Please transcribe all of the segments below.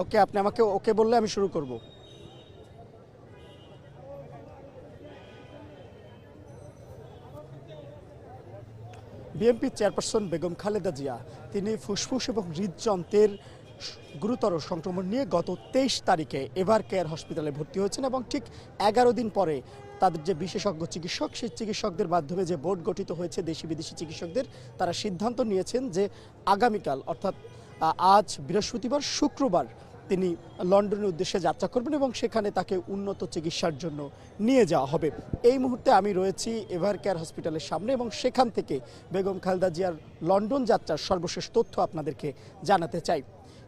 ওকে, আপনি আমাকে ওকে বললে আমি শুরু করব। বিএনপি চেয়ারপারসন বেগম খালেদা জিয়া, তিনি ফুসফুস এবং হৃদযন্ত্রের গুরুতর সংক্রমণ নিয়ে গত তেইশ তারিখে এভার কেয়ার হসপিটালে ভর্তি হয়েছেন এবং ঠিক এগারো দিন পরে তাদের যে বিশেষজ্ঞ চিকিৎসক, সেই চিকিৎসকদের মাধ্যমে যে বোর্ড গঠিত হয়েছে দেশি বিদেশি চিকিৎসকদের, তারা সিদ্ধান্ত নিয়েছেন যে আগামীকাল, অর্থাৎ আজ বৃহস্পতিবার, শুক্রবার তিনি লন্ডনের উদ্দেশ্যে যাত্রা করবেন এবং সেখানে তাকে উন্নত চিকিৎসার জন্য নিয়ে যাওয়া হবে। এই মুহূর্তে আমি রয়েছি এভার কেয়ার হসপিটালের সামনে এবং সেখান থেকে বেগম খালেদা জিয়ার লন্ডন যাত্রার সর্বশেষ তথ্য আপনাদেরকে জানাতে চাই।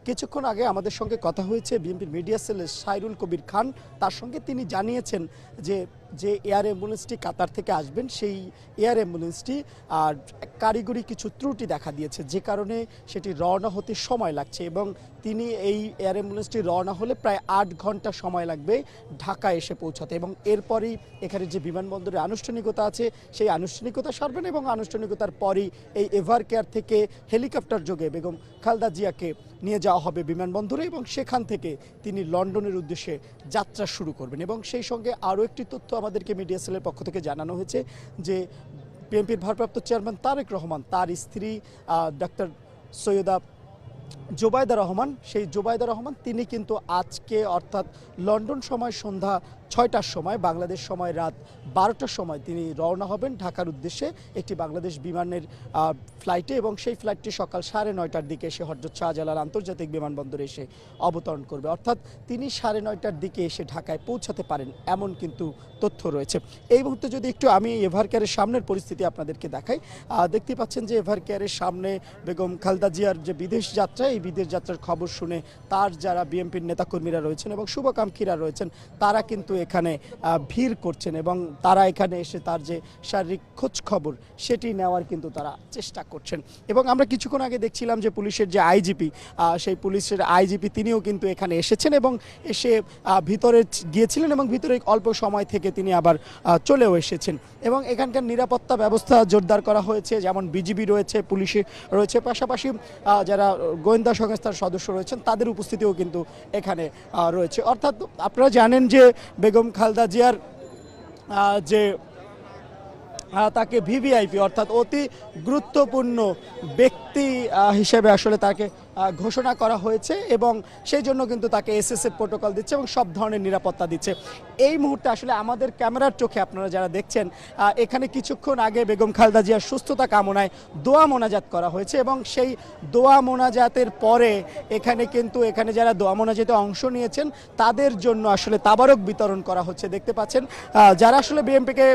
কিছুক্ষণ আগে আমাদের সঙ্গে কথা হয়েছে বিএনপির মিডিয়া সেলের সাইরুল কবির খান। তার সঙ্গে তিনি জানিয়েছেন যে যে এয়ার অ্যাম্বুলেন্সটি কাতার থেকে আসবেন, সেই এয়ার অ্যাম্বুলেন্সটি আর কারিগরি কিছু ত্রুটি দেখা দিয়েছে, যে কারণে সেটি রওনা হতে সময় লাগছে এবং তিনি এই এয়ার অ্যাম্বুলেন্সটি রওনা হলে প্রায় আট ঘণ্টা সময় লাগবে ঢাকা এসে পৌঁছাতে এবং এরপরই এখানে যে বিমানবন্দরের আনুষ্ঠানিকতা আছে, সেই আনুষ্ঠানিকতা সারবেন এবং আনুষ্ঠানিকতার পরই এই এভার কেয়ার থেকে হেলিকপ্টার যোগে বেগম খালদা জিয়াকে নিয়ে যাওয়া হবে বিমানবন্দরে এবং সেখান থেকে তিনি লন্ডনের উদ্দেশ্যে যাত্রা শুরু করবেন এবং সেই সঙ্গে আরও একটি তথ্য আমাদেরকে মিডিয়া সেলের পক্ষ থেকে জানানো হয়েছে যে বিএনপির ভারপ্রাপ্ত চেয়ারম্যান তারেক রহমান, তার স্ত্রী ডাক্তার সৈয়দা জোবায়দা রহমান, সেই জোবায়দা রহমান, তিনি কিন্তু আজকে অর্থাৎ লন্ডন সময় সন্ধ্যা ছয়টার সময়, বাংলাদেশ সময় রাত বারোটার সময় তিনি রওনা হবেন ঢাকার উদ্দেশ্যে একটি বাংলাদেশ বিমানের ফ্লাইটে এবং সেই ফ্লাইটটি সকাল সাড়ে নয়টার দিকে এসে হজরত শাহজালাল আন্তর্জাতিক বিমানবন্দরে এসে অবতরণ করবে। অর্থাৎ তিনি সাড়ে নয়টার দিকে এসে ঢাকায় পৌঁছাতে পারেন এমন কিন্তু তথ্য রয়েছে। এই মুহূর্তে যদি একটু আমি এভার কেয়ারের সামনের পরিস্থিতি আপনাদেরকে দেখাই দেখতে পাচ্ছেন যে এভার কেয়ারের সামনে বেগম খালদা জিয়ার যে বিদেশ যাত্রা এই বিদেশ যাত্রার খবর শুনে তার যারা বিএনপির নেতাকর্মীরা রয়েছেন এবং শুভাকাঙ্ক্ষীরা রয়েছেন, তারা কিন্তু এখানে ভিড় করছেন এবং তারা এখানে এসে তার যে শারীরিক খোঁজ খবর সেটি নেওয়ার কিন্তু তারা চেষ্টা করছেন। এবং আমরা কিছুক্ষণ আগে দেখছিলাম যে পুলিশের যে আইজিপি সেই পুলিশের আইজিপি তিনিও কিন্তু এখানে এসেছেন এবং এসে ভিতরে গিয়েছিলেন এবং ভিতরে অল্প সময় থেকে তিনি আবার চলেও এসেছেন। এবং এখানকার নিরাপত্তা ব্যবস্থা জোরদার করা হয়েছে, যেমন বিজিবি রয়েছে, পুলিশে রয়েছে, পাশাপাশি যারা গোয়েন্দা সংস্থার সদস্য রয়েছেন, তাদের উপস্থিতিও কিন্তু এখানে রয়েছে। অর্থাৎ আপনারা জানেন যে বেগম খালদা জিয়ার যে তাকে ভিভিআইপি অর্থাৎ অতি গুরুত্বপূর্ণ ব্যক্তি আহ, হিসেবে আসলে তাকে ঘোষণা করা হয়েছে এবং সেই জন্য কিন্তু তাকে এসএসএফ প্রোটোকল দিচ্ছে এবং সব ধরনের নিরাপত্তা দিচ্ছে। এই মুহূর্তে আসলে আমাদের ক্যামেরার চোখে আপনারা যারা দেখছেন এখানে কিছুক্ষণ আগে বেগম খালদা জিয়ার সুস্থতা কামনায় দোয়া মোনাজাত করা হয়েছে এবং সেই দোয়া মোনাজাতের পরে এখানে কিন্তু এখানে যারা দোয়া মোনাজাতে অংশ নিয়েছেন তাদের জন্য আসলে তাবারক বিতরণ করা হচ্ছে। দেখতে পাচ্ছেন যারা আসলে বিএনপিকে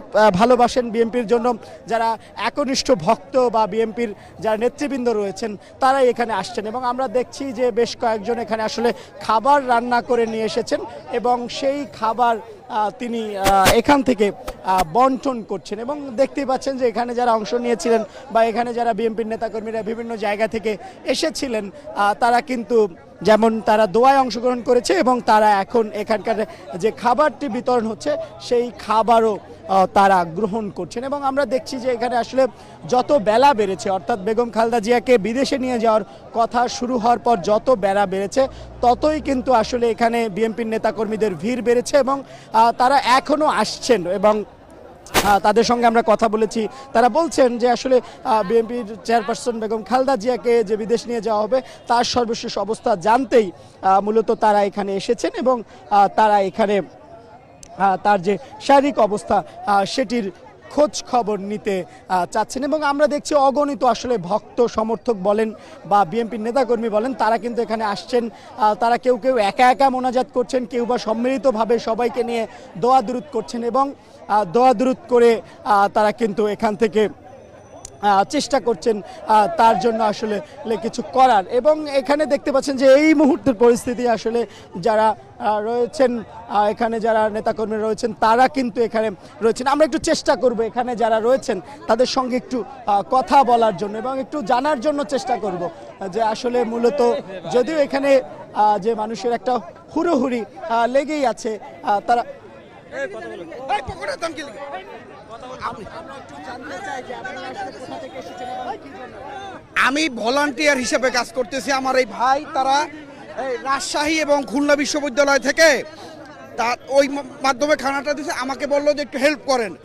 ভালোবাসেন বিএনপির জন্য যারা একনিষ্ঠ ভক্ত বা বিএনপির যারা নেতৃবৃন্দ রয়েছেন, তারাই এখানে আসছেন এবং আমরা দেখছি যে বেশ কয়েকজন এখানে আসলে খাবার রান্না করে নিয়ে এসেছেন এবং সেই খাবার তিনি এখান থেকে বন্টন করছেন এবং দেখতেই পাচ্ছেন যে এখানে যারা অংশ নিয়েছিলেন বা এখানে যারা বিএনপির নেতাকর্মীরা বিভিন্ন জায়গা থেকে এসেছিলেন তারা কিন্তু যেমন তারা দোয়ায় অংশগ্রহণ করেছে এবং তারা এখন এখানকার যে খাবারটি বিতরণ হচ্ছে, সেই খাবারও তারা গ্রহণ করছেন এবং আমরা দেখছি যে এখানে আসলে যত বেলা বেড়েছে, অর্থাৎ বেগম খালদা জিয়াকে বিদেশে নিয়ে যাওয়ার কথা শুরু হওয়ার পর যত বেলা বেড়েছে ততই কিন্তু আসলে এখানে বিএনপির নেতাকর্মীদের ভিড় বেড়েছে এবং তারা এখনও আসছেন এবং তাদের সঙ্গে আমরা কথা বলেছি। তারা বলছেন যে আসলে বিএনপির চেয়ারপারসন বেগম খালদা জিয়াকে যে বিদেশ নিয়ে যাওয়া হবে, তার সর্বশেষ অবস্থা জানতেই মূলত তারা এখানে এসেছেন এবং তারা এখানে তার যে শারীরিক অবস্থা সেটির খোঁজ খবর নিতে চাচ্ছেন এবং আমরা দেখছি অগণিত আসলে ভক্ত সমর্থক বলেন বা বিএনপির নেতাকর্মী বলেন, তারা কিন্তু এখানে আসছেন তারা কেউ কেউ একা একা মোনাজাত করছেন, কেউ বা সম্মিলিতভাবে সবাইকে নিয়ে দোয়া দূরত করছেন এবং দোয়া দূরত করে তারা কিন্তু এখান থেকে চেষ্টা করছেন তার জন্য আসলে কিছু করার। এবং এখানে দেখতে পাচ্ছেন যে এই মুহূর্তের পরিস্থিতি আসলে যারা রয়েছেন এখানে যারা নেতাকর্মী রয়েছেন, তারা কিন্তু এখানে রয়েছেন। আমরা একটু চেষ্টা করব এখানে যারা রয়েছেন, তাদের সঙ্গে একটু কথা বলার জন্য এবং একটু জানার জন্য চেষ্টা করব, যে আসলে মূলত যদিও এখানে যে মানুষের একটা হুড়োহুড়ি লেগেই আছে আমি ভলান্টিয়ার হিসেবে কাজ করতেছি আমার এই ভাই, তারা রাজশাহী এবং খুলনা বিশ্ববিদ্যালয় থেকে তা ওই মাধ্যমে খানাটা দিছে, আমাকে বলল যে একটু হেল্প করেন।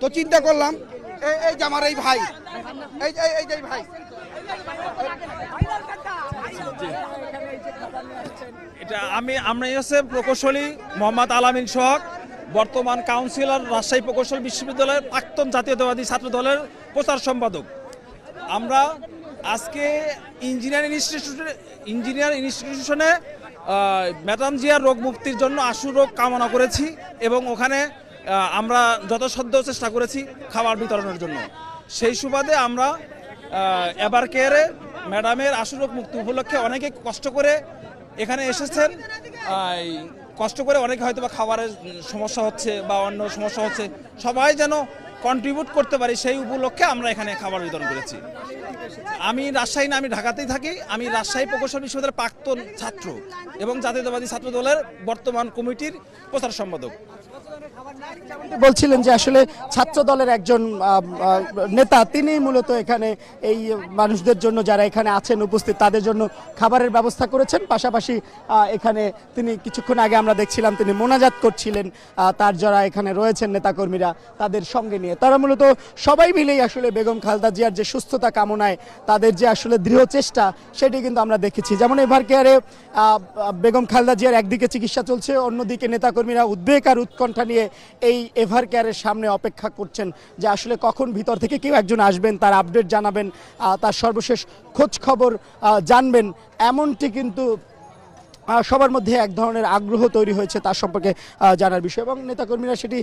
তো চিন্তা করলাম এই- যে আমার এই ভাই। এই এই- এই যে ভাই। এটা আমি, আমরা হচ্ছে প্রকৌশলী মোহাম্মদ আলামিন সোহাগ। বর্তমান কাউন্সিলর রাজশাহী প্রকৌশল বিশ্ববিদ্যালয়ের প্রাক্তন জাতীয়তাবাদী ছাত্র দলের প্রচার সম্পাদক। আমরা আজকে ইঞ্জিনিয়ার ইনস্টিটিউশনে ইঞ্জিনিয়ার ইনস্টিটিউশনে ম্যাডাম জিয়ার রোগ মুক্তির জন্য আশু রোগ কামনা করেছি এবং ওখানে আমরা যথাসাধ্য চেষ্টা করেছি খাবার বিতরণের জন্য। সেই সুবাদে আমরা এবার কেয়ারে ম্যাডামের আশুরোগ মুক্তি উপলক্ষে অনেকে কষ্ট করে এখানে এসেছেন। কষ্ট করে অনেকে হয়তো বা খাবারের সমস্যা হচ্ছে বা অন্য সমস্যা হচ্ছে, সবাই যেন কন্ট্রিবিউট করতে পারি সেই উপলক্ষে আমরা এখানে খাবার বিতরণ করেছি। আমি রাজশাহী না, আমি ঢাকাতেই থাকি। আমি রাজশাহী প্রকৌশল বিশ্ববিদ্যালয়ের প্রাক্তন ছাত্র এবং জাতীয়তাবাদী ছাত্র দলের বর্তমান কমিটির প্রচার সম্পাদক। বলছিলেন যে আসলে ছাত্র দলের একজন নেতা তিনি মূলত এখানে এই মানুষদের জন্য যারা এখানে আছেন উপস্থিত, তাদের জন্য খাবারের ব্যবস্থা করেছেন। পাশাপাশি এখানে তিনি কিছুক্ষণ আগে আমরা দেখছিলাম তিনি মোনাজাত করছিলেন তার যারা এখানে রয়েছেন নেতাকর্মীরা তাদের সঙ্গে নিয়ে। তারা মূলত সবাই মিলেই আসলে বেগম খালদা জিয়ার যে সুস্থতা কামনায়, তাদের যে আসলে দৃঢ় চেষ্টা, সেটি কিন্তু আমরা দেখেছি। যেমন এভার কেয়ারে বেগম খালদা জিয়ার একদিকে চিকিৎসা চলছে, অন্যদিকে নেতাকর্মীরা উদ্বেগ আর উৎকণ্ঠা নিয়ে এই এভার কেয়ারের সামনে অপেক্ষা করছেন যে আসলে কখন ভিতর থেকে কেউ একজন আসবেন, তার আপডেট জানাবেন তার সর্বশেষ খোঁজ খবর জানবেন। এমনটি কিন্তু সবার মধ্যে এক ধরনের আগ্রহ তৈরি হয়েছে তার সম্পর্কে জানার বিষয়। এবং নেতাকর্মীরা সেটি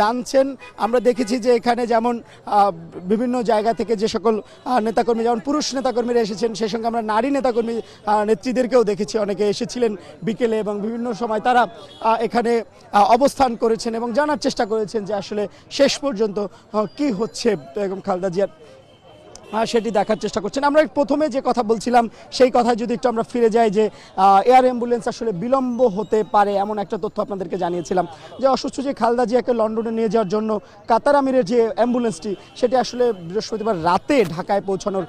জানছেন। আমরা দেখেছি যে এখানে যেমন বিভিন্ন জায়গা থেকে যে সকল নেতাকর্মী, যেমন পুরুষ নেতাকর্মীরা এসেছেন সেই সঙ্গে আমরা নারী নেতাকর্মী নেত্রীদেরকেও দেখেছি। অনেকে এসেছিলেন বিকেলে এবং বিভিন্ন সময় তারা এখানে অবস্থান করেছেন এবং জানার চেষ্টা করেছেন যে আসলে শেষ পর্যন্ত কি হচ্ছে বেগম খালেদা জিয়ার সেটি দেখার চেষ্টা করছেন। আমরা প্রথমে যে কথা বলছিলাম, সেই কথায় যদি একটু আমরা ফিরে যাই যে এয়ার অ্যাম্বুলেন্স আসলে বিলম্ব হতে পারে এমন একটা তথ্য আপনাদেরকে জানিয়েছিলাম। যে অসুস্থ যে খালদা জিয়াকে লন্ডনে নিয়ে যাওয়ার জন্য কাতার আমিরের যে অ্যাম্বুলেন্সটি, সেটি আসলে বৃহস্পতিবার রাতে ঢাকায় পৌঁছানোর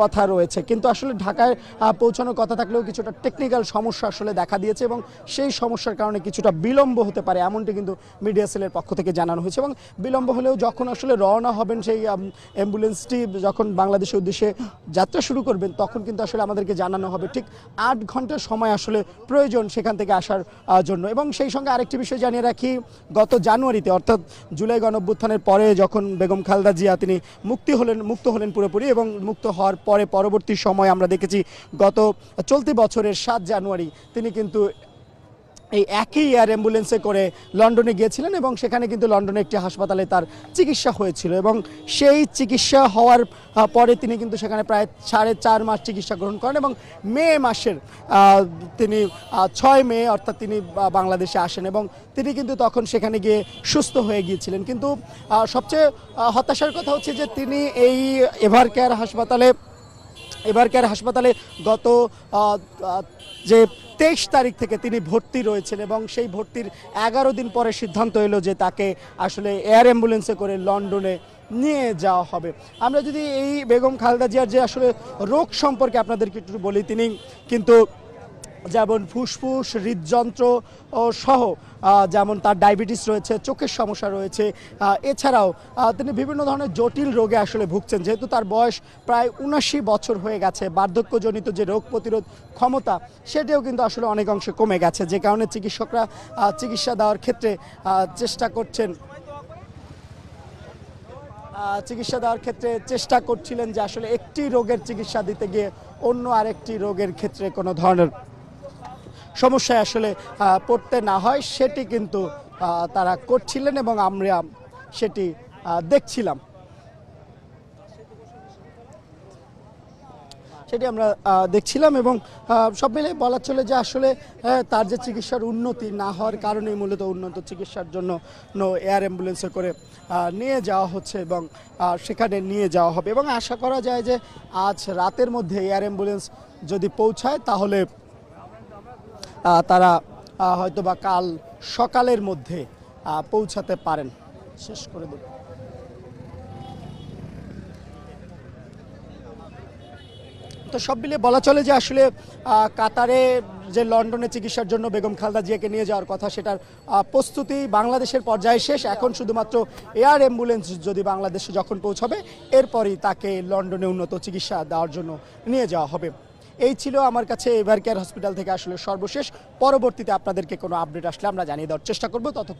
কথা রয়েছে। কিন্তু আসলে ঢাকায় পৌঁছানোর কথা থাকলেও কিছুটা টেকনিক্যাল সমস্যা আসলে দেখা দিয়েছে এবং সেই সমস্যার কারণে কিছুটা বিলম্ব হতে পারে এমনটি কিন্তু মিডিয়া সেলের পক্ষ থেকে জানানো হয়েছে। এবং বিলম্ব হলেও যখন আসলে রওনা হবেন সেই অ্যাম্বুলেন্সটি যখন বাংলাদেশের উদ্দেশ্যে যাত্রা শুরু করবেন, তখন কিন্তু আসলে আমাদেরকে জানানো হবে ঠিক আট ঘণ্টার সময় আসলে প্রয়োজন সেখান থেকে আসার জন্য। এবং সেই সঙ্গে আরেকটি বিষয় জানিয়ে রাখি, গত জানুয়ারিতে, অর্থাৎ জুলাই গণঅভ্যুত্থানের পরে যখন বেগম খালদা জিয়া তিনি মুক্তি হলেন, মুক্ত হলেন পুরোপুরি এবং মুক্ত হওয়ার পরে পরবর্তী সময় আমরা দেখেছি, গত চলতি বছরের সাত জানুয়ারি তিনি কিন্তু এই একই এয়ার অ্যাম্বুলেন্সে করে লন্ডনে গিয়েছিলেন এবং সেখানে কিন্তু লন্ডনে একটি হাসপাতালে তার চিকিৎসা হয়েছিল এবং সেই চিকিৎসা হওয়ার পরে তিনি কিন্তু সেখানে প্রায় সাড়ে চার মাস চিকিৎসা গ্রহণ করেন এবং মে মাসের তিনি ছয় মে অর্থাৎ তিনি বাংলাদেশে আসেন এবং তিনি কিন্তু তখন সেখানে গিয়ে সুস্থ হয়ে গিয়েছিলেন। কিন্তু সবচেয়ে হতাশার কথা হচ্ছে যে তিনি এই এভার কেয়ার হাসপাতালে এবারকার হাসপাতালে গত যে তেইশ তারিখ থেকে তিনি ভর্তি রয়েছেন এবং সেই ভর্তির এগারো দিন পরে সিদ্ধান্ত এলো যে তাকে আসলে এয়ার অ্যাম্বুলেন্সে করে লন্ডনে নিয়ে যাওয়া হবে। আমরা যদি এই বেগম খালেদা জিয়ার যে আসলে রোগ সম্পর্কে আপনাদেরকে একটু বলি, তিনি কিন্তু যেমন ফুসফুস, হৃদযন্ত্র সহ যেমন তার ডায়াবেটিস রয়েছে, চোখের সমস্যা রয়েছে এছাড়াও তিনি বিভিন্ন ধরনের জটিল রোগে আসলে ভুগছেন। যেহেতু তার বয়স প্রায় উনাশি বছর হয়ে গেছে, বার্ধক্যজনিত যে রোগ প্রতিরোধ ক্ষমতা, সেটিও কিন্তু আসলে অনেক অংশে কমে গেছে। যে কারণে চিকিৎসকরা চিকিৎসা দেওয়ার ক্ষেত্রে চেষ্টা করছেন। চিকিৎসা দেওয়ার ক্ষেত্রে চেষ্টা করছিলেন যে আসলে একটি রোগের চিকিৎসা দিতে গিয়ে অন্য আরেকটি রোগের ক্ষেত্রে কোনো ধরনের সমস্যায় আসলে পড়তে না হয়, সেটি কিন্তু তারা করছিলেন এবং আমরা সেটি দেখছিলাম। সেটি আমরা দেখছিলাম এবং সব মিলে বলা চলে যে আসলে তার যে চিকিৎসার উন্নতি না হওয়ার কারণেই মূলত উন্নত চিকিৎসার জন্য এয়ার অ্যাম্বুলেন্সে করে নিয়ে যাওয়া হচ্ছে এবং সেখানে নিয়ে যাওয়া হবে। এবং আশা করা যায় যে আজ রাতের মধ্যে এয়ার অ্যাম্বুলেন্স যদি পৌঁছায়, তাহলে তারা হয়তো বা কাল সকালের মধ্যে পৌঁছাতে পারেন। শেষ করে দেব। তো সব মিলিয়ে বলা চলে যে আসলে কাতারে যে লন্ডনে চিকিৎসার জন্য বেগম খালদা জিয়াকে নিয়ে যাওয়ার কথা, সেটার প্রস্তুতি বাংলাদেশের পর্যায়ে শেষ। এখন শুধুমাত্র এয়ার অ্যাম্বুলেন্স যদি বাংলাদেশে যখন পৌঁছাবে, এরপরই তাকে লন্ডনে উন্নত চিকিৎসা দেওয়ার জন্য নিয়ে যাওয়া হবে। এই ছিল আমার কাছে এভার কেয়ার হসপিটাল থেকে আসলে সর্বশেষ। পরবর্তীতে আপনাদেরকে কোনো আপডেট আসলে আমরা জানিয়ে দেওয়ার চেষ্টা করব। তত